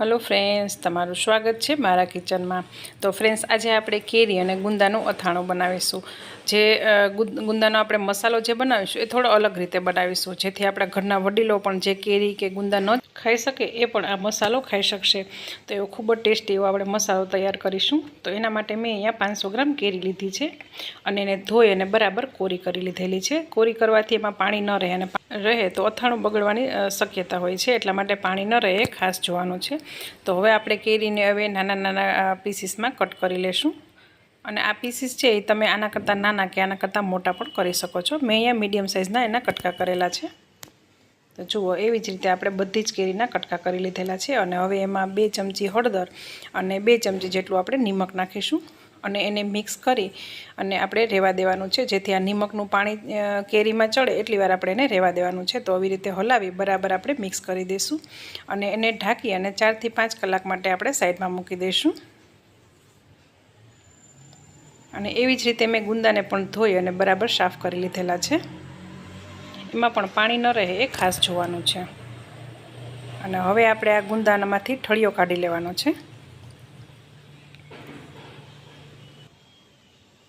Hello friends તમારું સ્વાગત છે મારા કિચનમાં. તો ફ્રેન્ડ્સ આજે આપણે કેરી અને ગુંદાનું અથાણું બનાવીશું. જે ગુંદાનો આપણે મસાલો જે બનાવીશું એ થોડો અલગ રીતે બનાવીશું. જેથી આપણા ઘરના વડીલો પણ જે કેરી કે ગુંદા ન ખાઈ શકે એ પણ આ મસાલો ખાઈ શકશે. તો એવો ખૂબ જ ટેસ્ટી એવો આપણે મસાલો તૈયાર કરીશું. તો એના માટે મેં અહીંયા પાંચસો ગ્રામ કેરી લીધી છે અને એને ધોઈ અને બરાબર કોરી કરી લીધેલી છે. કોરી કરવાથી એમાં પાણી ન રહે અને રહે તો અથાણું બગડવાની શક્યતા હોય છે. એટલા માટે પાણી ન રહે ખાસ જોવાનું છે. તો હવે આપણે કેરીને હવે નાના નાના પીસીસમાં કટ કરી લેશું. અને આ પીસીસ છે એ તમે આના કરતાં નાના કે આના કરતાં મોટા પણ કરી શકો છો. મેં અહીંયા મીડિયમ સાઇઝના એના કટકા કરેલા છે. તો જુઓ, એવી જ રીતે આપણે બધી જ કેરીના કટકા કરી લીધેલા છે અને હવે એમાં બે ચમચી હળદર અને બે ચમચી જેટલું આપણે નિમક નાખીશું અને એને મિક્સ કરી અને આપણે રહેવા દેવાનું છે. જેથી આ નિમકનું પાણી કેરીમાં ચડે એટલી વાર આપણે એને રહેવા દેવાનું છે. તો આવી રીતે હલાવી બરાબર આપણે મિક્સ કરી દઈશું અને એને ઢાંકી અને ચારથી પાંચ કલાક માટે આપણે સાઈડમાં મૂકી દઈશું. અને એવી જ રીતે મેં ગુંદાને પણ ધોઈ અને બરાબર સાફ કરી લીધેલા છે. એમાં પણ પાણી ન રહે એ ખાસ જોવાનું છે. અને હવે આપણે આ ગુંદાનામાંથી ઠળિયો કાઢી લેવાનો છે.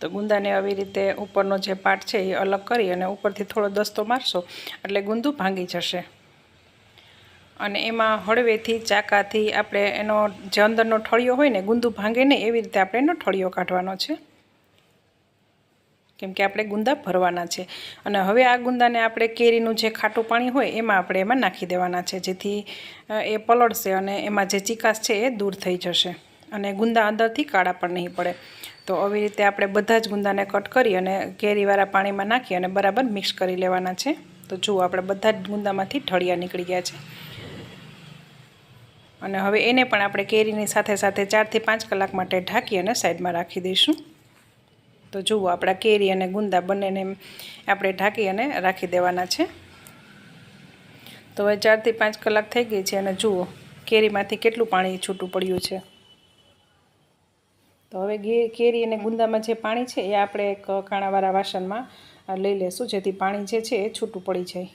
તો ગુંદાને આવી રીતે ઉપરનો જે પાર્ટ છે એ અલગ કરી અને ઉપરથી થોડો દસ્તો મારશો એટલે ગુંદું ભાંગી જશે. અને એમાં હળવેથી, ચાકાથી આપણે એનો જે અંદરનો ઠળિયો હોય ને ગુંદું ભાંગે નહીં એવી રીતે આપણે એનો ઠળિયો કાઢવાનો છે. કેમ કે આપણે ગુંદા ભરવાના છે. અને હવે આ ગુંદાને આપણે કેરીનું જે ખાટું પાણી હોય, એમાં આપણે એમાં નાખી દેવાના છે. જેથી એ પલળશે અને એમાં જે ચિકાસ છે એ દૂર થઈ જશે. અને ગુંદા અંદરથી કાળા પણ નહીં પડે. તો આવી રીતે આપણે બધા જ ગુંદાને કટ કરી અને કેરીવાળા પાણીમાં નાખી અને બરાબર મિક્સ કરી લેવાના છે. તો જુઓ, આપણે બધા જ ગુંદામાંથી ઠળિયા નીકળી ગયા છે. અને હવે એને પણ આપણે કેરીની સાથે સાથે ચારથી પાંચ કલાક માટે ઢાંકી અને સાઈડમાં રાખી દઈશું. તો જુઓ, આપણા કેરી અને ગુંદા બંનેને આપણે ઢાંકી અને રાખી દેવાના છે. તો હવે ચારથી પાંચ કલાક થઈ ગઈ છે અને જુઓ, કેરીમાંથી કેટલું પાણી છૂટું પડ્યું છે. તો હવે કેરી અને ગુંદામાં જે પાણી છે, એ આપણે એક કાણાવાળા વાસણમાં લઈ લેશું, જેથી પાણી જે છે, એ છૂટું પડી જાય.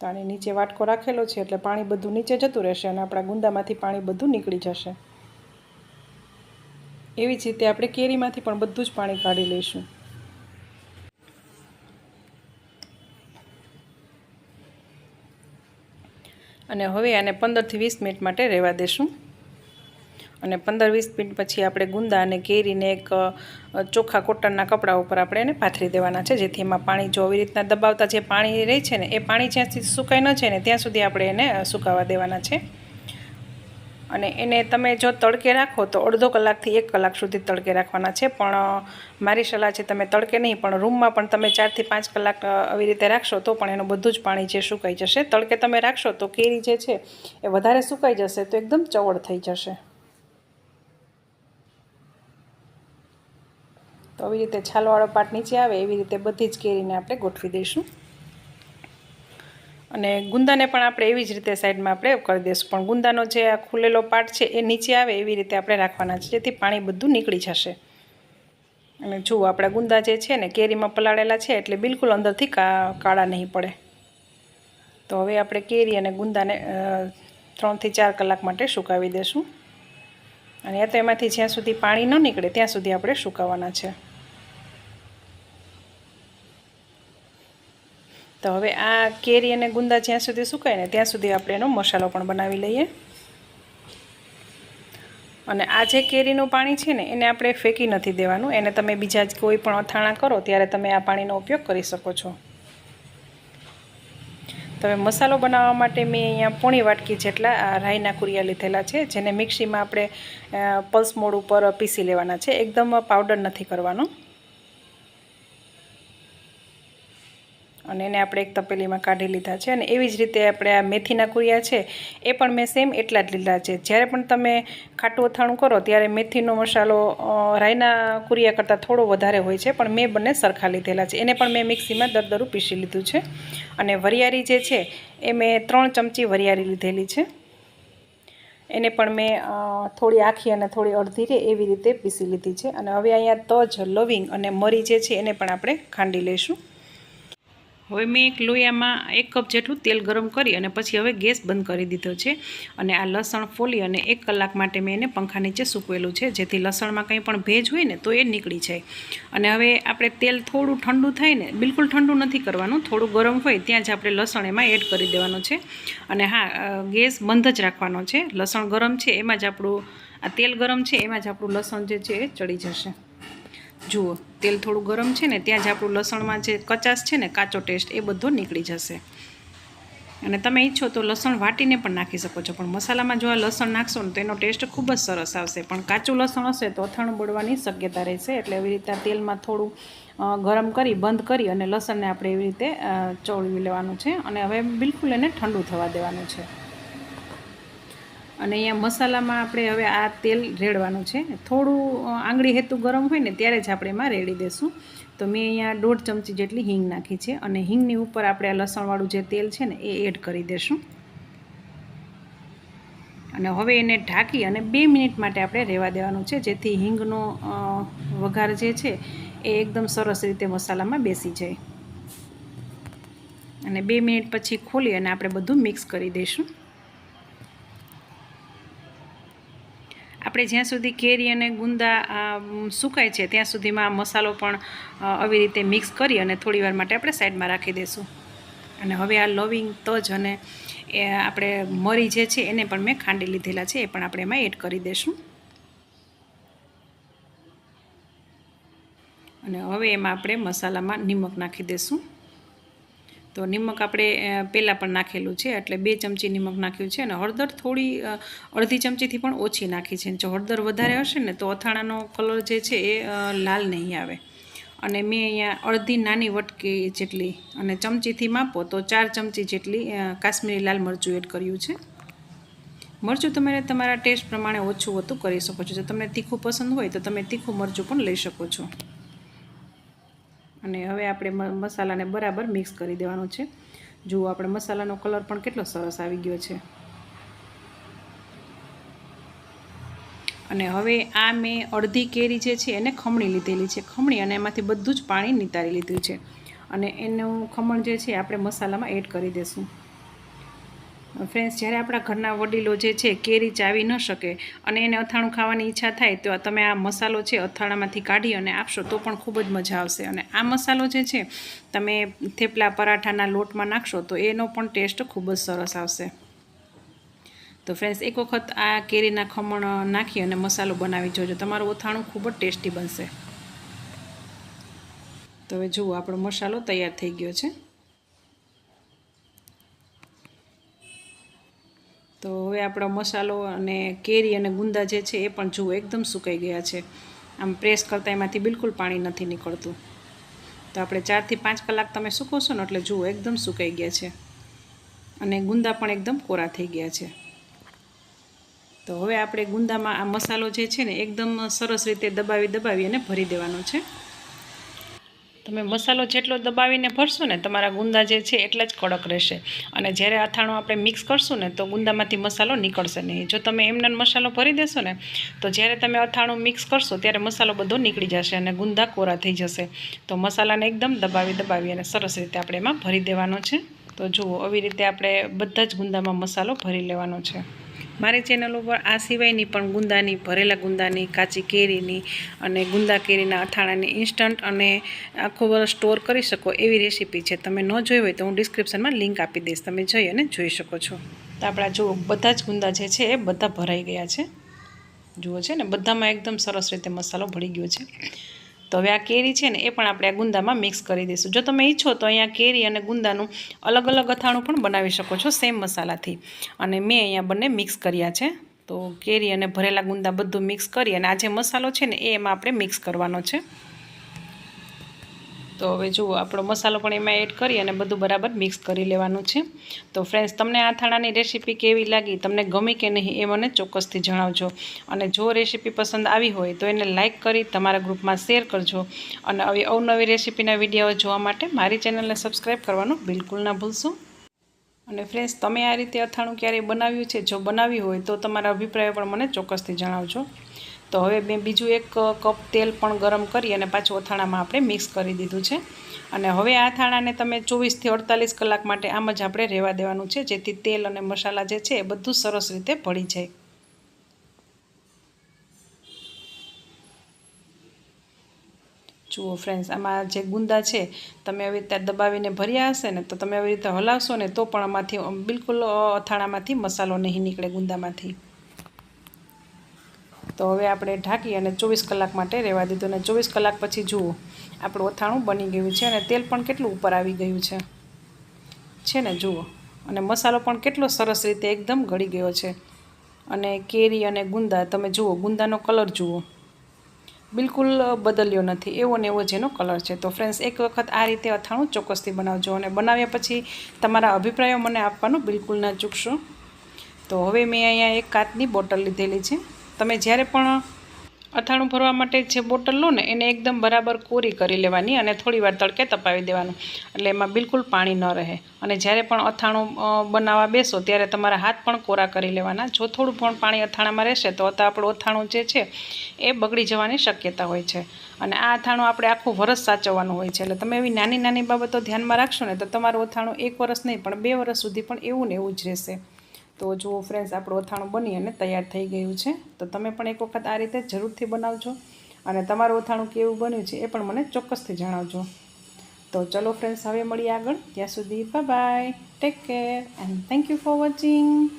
તો આની નીચે વાટકો રાખેલો છે, એટલે પાણી બધું નીચે જતું રહેશે અને આપણા ગુંદામાંથી પાણી બધું નીકળી જશે. એવી જ રીતે આપણે કેરીમાંથી પણ બધું જ પાણી કાઢી લઈશું. અને હવે આને પંદરથી વીસ મિનિટ માટે રહેવા દેશું. અને પંદર વીસ મિનિટ પછી આપણે ગુંદા અને કેરીને એક ચોખ્ખા કોટનના કપડા ઉપર આપણે એને પાથરી દેવાના છે, જેથી એમાં પાણી જો આવી રીતના દબાવતા જે પાણી રહે છે ને, એ પાણી જ્યાં સુધી સુકાઈ ન છે ને, ત્યાં સુધી આપણે એને સુકાવા દેવાના છે. અને એને તમે જો તડકે રાખો તો અડધો કલાકથી એક કલાક સુધી તડકે રાખવાના છે. પણ મારી સલાહ છે તમે તડકે નહીં, પણ રૂમમાં પણ તમે ચારથી પાંચ કલાક આવી રીતે રાખશો તો પણ એનું બધું જ પાણી જે સુકાઈ જશે, તડકે તમે રાખશો તો કેરી જે છે એ વધારે સુકાઈ જશે તો એકદમ ચવડ થઈ જશે. તો આવી રીતે છાલવાળો પાટ નીચે આવે એવી રીતે બધી જ કેરીને આપણે ગોઠવી દઈશું. અને ગુંદાને પણ આપણે એવી જ રીતે સાઈડમાં આપણે કરી દઈશું પણ ગુંદાનો જે આ ખુલેલો પાર્ટ છે એ નીચે આવે એવી રીતે આપણે રાખવાના છે, જેથી પાણી બધું નીકળી જશે. અને જુઓ આપણા ગુંદા જે છે ને કેરીમાં પલાળેલા છે, એટલે બિલકુલ અંદરથી કાળા નહીં પડે. તો હવે આપણે કેરી અને ગુંદાને ત્રણથી ચાર કલાક માટે સુકાવી દઈશું અને તો એમાંથી જ્યાં સુધી પાણી ન નીકળે ત્યાં સુધી આપણે સુકાવવાના છે. તો હવે આ કેરી અને ગુંદા જ્યાં સુધી સુકાય ને ત્યાં સુધી આપણે એનો મસાલો પણ બનાવી લઈએ. અને આ જે કેરીનું પાણી છે ને, એને આપણે ફેંકી નથી દેવાનું. એને તમે બીજા જ કોઈ પણ અથાણા કરો, ત્યારે તમે આ પાણીનો ઉપયોગ કરી શકો છો. તો હવે મસાલો બનાવવા માટે મેં અહીંયા પોણી વાટકી જેટલા આ રાઈના કુરિયા લીધેલા છે, જેને મિક્સીમાં આપણે પલ્સ મોડ ઉપર પીસી લેવાના છે. એકદમ પાવડર નથી કરવાનો. અને એને આપણે એક તપેલીમાં કાઢી લીધા છે અને એવી જ રીતે આપણે આ મેથીના કુરિયા છે, એ પણ મેં સેમ એટલા જ લીધા છે. જ્યારે પણ તમે ખાટું અથાણું કરો, ત્યારે મેથીનો મસાલો રાયના કુરિયા કરતાં થોડો વધારે હોય છે, પણ મેં બંને સરખા લીધેલા છે. એને પણ મેં મિક્સીમાં દરદરું પીસી લીધું છે. અને વરિયાળી જે છે, એ મેં ત્રણ ચમચી વરિયાળી લીધેલી છે. એને પણ મેં થોડી આખી અને થોડી અડધી રે એવી રીતે પીસી લીધી છે. અને હવે અહીંયા તજ, લવિંગ અને મરી જે છે, એને પણ આપણે ખાંડી લઈશું. હવે મેં એક લોયામાં એક કપ જેટલું તેલ ગરમ કરી અને પછી હવે ગેસ બંધ કરી દીધો છે અને આ લસણ ફોલી અને એક કલાક માટે મેં એને પંખા નીચે સૂકવેલું છે, જેથી લસણમાં કંઈ પણ ભેજ હોય ને તો એ નીકળી જાય. અને હવે આપણે તેલ થોડું ઠંડુ થાય ને, બિલકુલ ઠંડુ નથી કરવાનું, થોડું ગરમ હોય ત્યાં જ આપણે લસણ એમાં એડ કરી દેવાનું છે. અને હા ગેસ બંધ જ રાખવાનો છે, લસણ ગરમ છે એમાં જ આપણું, આ તેલ ગરમ છે એમાં જ આપણું લસણ જે છે એ ચડી જશે. જુઓ, તેલ થોડું ગરમ છે ને, ત્યાં જ આપણું લસણમાં જે કચાશ છે ને, કાચો ટેસ્ટ એ બધો નીકળી જશે. અને તમે ઈચ્છો તો લસણ વાટીને પણ નાખી શકો છો, પણ મસાલામાં જો આ લસણ નાખશો ને, તો એનો ટેસ્ટ ખૂબ જ સરસ આવશે. પણ કાચું લસણ હશે તો અથાણું બળવાની શક્યતા રહેશે, એટલે એવી રીતે તેલમાં થોડું ગરમ કરી, બંધ કરી અને લસણને આપણે એવી રીતે ચોળવી લેવાનું છે. અને હવે બિલકુલ એને ઠંડુ થવા દેવાનું છે. અને અહીંયા મસાલામાં આપણે હવે આ તેલ રેડવાનું છે. થોડું આંગળી હેતું ગરમ હોય ને ત્યારે જ આપણે એમાં રેડી દઈશું તો મેં અહીંયા દોઢ ચમચી જેટલી હિંગ નાખી છે અને હિંગની ઉપર આપણે આ લસણવાળું જે તેલ છે ને એ એડ કરી દઈશું અને હવે એને ઢાંકી અને બે મિનિટ માટે આપણે રહેવા દેવાનું છે, જેથી હિંગનો વઘાર જે છે એ એકદમ સરસ રીતે મસાલામાં બેસી જાય. અને બે મિનિટ પછી ખોલી અને આપણે બધું મિક્સ કરી દઈશું આપણે જ્યાં સુધી કેરી અને ગુંદા સુકાય છે, ત્યાં સુધીમાં મસાલો પણ આવી રીતે મિક્સ કરી અને થોડી વાર માટે આપણે સાઈડમાં રાખી દઈશું અને હવે આ લવિંગ તજ અને, એ આપણે મરી જે છે, એને પણ મેં ખાંડી લીધેલા છે, એ પણ આપણે એમાં એડ કરી દઈશું અને હવે એમાં આપણે મસાલામાં નિમક નાખી દઈશું તો નિમક આપણે પહેલાં પણ નાખેલું છે. એટલે બે ચમચી નિમક નાખ્યું છે અને હળદર થોડી અડધી ચમચીથી પણ ઓછી નાખી છે. જો હળદર વધારે હશે ને તો અથાણાનો કલર જે છે એ લાલ નહીં આવે. અને મેં અહીંયા અડધી નાની વટકી જેટલી અને ચમચીથી માપો તો ચાર ચમચી જેટલી કાશ્મીરી લાલ મરચું એડ કર્યું છે. મરચું તમે તમારા ટેસ્ટ પ્રમાણે ઓછું વધુ કરી શકો છો. જો તમને તીખું પસંદ હોય તો તમે તીખું મરચું પણ લઈ શકો છો. અને હવે આપણે મસાલાને બરાબર મિક્સ કરી દેવાનો છે. જુઓ આપણે મસાલાનો કલર પણ કેટલો સરસ આવી ગયો છે. અને હવે આ મેં અડધી કેરી જે છે એને ખમણી લીધેલી છે. ખમણી અને એમાંથી બધું જ પાણી નિતારી લીધું છે. અને એનું ખમણ જે છે આપણે મસાલામાં એડ કરી દઈશું ફ્રેન્ડ્સ, જ્યારે આપણા ઘરના વડીલો જે છે કેરી ચાવી ન શકે અને એને અથાણું ખાવાની ઈચ્છા થાય, તો તમે આ મસાલો છે અથાણામાંથી કાઢી અને આપશો તો પણ ખૂબ જ મજા આવશે. અને આ મસાલો જે છે, તમે થેપલા પરાઠાના લોટમાં નાખશો તો એનો પણ ટેસ્ટ ખૂબ જ સરસ આવશે. તો ફ્રેન્ડ્સ, એક વખત આ કેરીના ખમણ નાખી અને મસાલો બનાવી જોજો. તમારું અથાણું ખૂબ જ ટેસ્ટી બનશે. તો હવે જુઓ, આપણો મસાલો તૈયાર થઈ ગયો છે. તો હવે આપણો મસાલો અને કેરી અને ગુંદા જે છે એ પણ જુઓ, એકદમ સુકાઈ ગયા છે. આમ પ્રેસ કરતાં એમાંથી બિલકુલ પાણી નથી નીકળતું. તો આપણે ચારથી પાંચ કલાક તમે સૂકવશો ને એટલે જુઓ, એકદમ સુકાઈ ગયા છે. અને ગુંદા પણ એકદમ કોરા થઈ ગયા છે. તો હવે આપણે ગુંદામાં આ મસાલો જે છે ને, એકદમ સરસ રીતે દબાવી દબાવી અને ભરી દેવાનો છે. તમે મસાલો જેટલો દબાવીને ભરશો ને તમારા ગુંદા જે છે એટલા જ કડક રહેશે. અને જ્યારે અથાણું આપણે મિક્સ કરશું ને તો ગુંદામાંથી મસાલો નીકળશે નહીં. જો તમે એમને મસાલો ભરી દેશો ને, તો જ્યારે તમે અથાણું મિક્સ કરશો ત્યારે મસાલો બધો નીકળી જશે અને ગુંદા કોરા થઈ જશે. તો મસાલાને એકદમ દબાવી દબાવી અને સરસ રીતે આપણે એમાં ભરી દેવાનો છે. તો જુઓ, આવી રીતે આપણે બધા જ ગુંદામાં મસાલો ભરી લેવાનો છે. મારી ચેનલ ઉપર આ સિવાયની પણ ગુંદાની, ભરેલા ગુંદાની, કાચી કેરીની અને ગુંદા કેરીના અથાણાની ઇન્સ્ટન્ટ અને આખો વર્ષ સ્ટોર કરી શકો એવી રેસીપી છે. તમે ન જોઈ હોય તો હું ડિસ્ક્રિપ્શનમાં લિંક આપી દઈશ. તમે જઈ અને જોઈ શકો છો. તો આપણા જુઓ, બધા જ ગુંદા જે છે એ બધા ભરાઈ ગયા છે. જુઓ છે ને, બધામાં એકદમ સરસ રીતે મસાલો ભળી ગયો છે. તો હવે આ કેરી છે ને એ પણ આપણે આ ગુંદામાં મિક્સ કરી દઈશું. જો તમે ઈચ્છો તો અહીંયા કેરી અને ગુંદાનું અલગ અલગ અથાણું પણ બનાવી શકો છો સેમ મસાલાથી. અને મેં અહીંયા બંને મિક્સ કર્યા છે. તો કેરી અને ભરેલા ગુંદા બધું મિક્સ કરી અને આ જે મસાલો છે ને એ એમાં આપણે મિક્સ કરવાનો છે. તો હવે જુઓ, આપણો મસાલો પણ એમાં એડ કરી અને બધું બરાબર મિક્સ કરી લેવાનું છે. તો ફ્રેન્ડ્સ તમને આ થાણાની રેસીપી કેવી લાગી? તમને ગમી કે નહીં એ મને ચોક્કસથી જણાવજો. અને જો રેસીપી પસંદ આવી હોય તો એને લાઇક કરી તમારા ગ્રુપમાં શેર કરજો. અને આવી અવનવી રેસીપીના વીડિયો જોવા માટે મારી ચેનલને સબસ્ક્રાઈબ કરવાનું બિલકુલ ના ભૂલશો. અને ફ્રેન્ડ્સ તમે આ રીતે અથાણું ક્યારેય બનાવ્યું છે? જો બનાવ્યું હોય તો તમારા અભિપ્રાય પણ મને ચોક્કસથી જણાવજો. તો હવે મેં બીજું એક કપ તેલ પણ ગરમ કરી અને પાછું અથાણામાં આપણે મિક્સ કરી દીધું છે. અને હવે આ થાણાને તમે ચોવીસથી અડતાલીસ કલાક માટે આમ જ આપણે રહેવા દેવાનું છે, જેથી તેલ અને મસાલા જે છે એ બધું સરસ રીતે ભળી જાય. જુઓ ફ્રેન્ડ્સ આમાં જે ગુંદા છે, તમે આવી રીતે દબાવીને ભર્યા હશે ને, તો તમે આવી રીતે હલાવશો ને, તો પણ આમાંથી બિલકુલ અથાણામાંથી મસાલો નહીં નીકળે ગુંદામાંથી. તો હવે આપણે ઢાંકી અને ચોવીસ કલાક માટે રહેવા દીધું અને ચોવીસ કલાક પછી જુઓ, આપણું અથાણું બની ગયું છે અને તેલ પણ કેટલું ઉપર આવી ગયું છે. છે ને, જુઓ. અને મસાલો પણ કેટલો સરસ રીતે એકદમ ગળી ગયો છે. અને કેરી અને ગુંદા, તમે જુઓ, ગુંદાનો કલર જુઓ. બિલકુલ બદલ્યો નથી, એવો ને એવો જેનો કલર છે. તો ફ્રેન્ડ્સ એક વખત આ રીતે અથાણું ચોક્કસથી બનાવજો અને બનાવ્યા પછી તમારા અભિપ્રાયો મને આપવાનું બિલકુલ ના ચૂકશો. તો હવે મેં અહીંયા એક કાચની બોટલ લીધેલી છે. તમે જ્યારે પણ અથાણું ભરવા માટે જે બોટલ લો ને, એને એકદમ બરાબર કોરી કરી લેવાની અને થોડી વાર તડકે તપાવી દેવાનું. એટલે એમાં બિલકુલ પાણી ન રહે. અને જ્યારે પણ અથાણું બનાવવા બેસો, ત્યારે તમારા હાથ પણ કોરા કરી લેવાના. જો થોડું પણ પાણી અથાણામાં રહેશે, તો આપણું અથાણું જે છે, એ બગડી જવાની શક્યતા હોય છે. અને આ અથાણું આપણે આખું વરસ સાચવવાનું હોય છે. એટલે તમે એવી નાની નાની બાબતો ધ્યાનમાં રાખશો ને, તો તમારું અથાણું એક વરસ નહીં, પણ બે વરસ સુધી પણ એવું ને એવું જ રહેશે. તો જુઓ ફ્રેન્ડ્સ આપણું અથાણું બની અને તૈયાર થઈ ગયું છે. તો તમે પણ એક વખત આ રીતે જરૂરથી બનાવજો અને તમારું અથાણું કેવું બન્યું છે એ પણ મને ચોક્કસથી જણાવજો. તો ચલો ફ્રેન્ડ્સ હવે મળીએ આગળ. ત્યાં સુધી bye take care and thank you for watching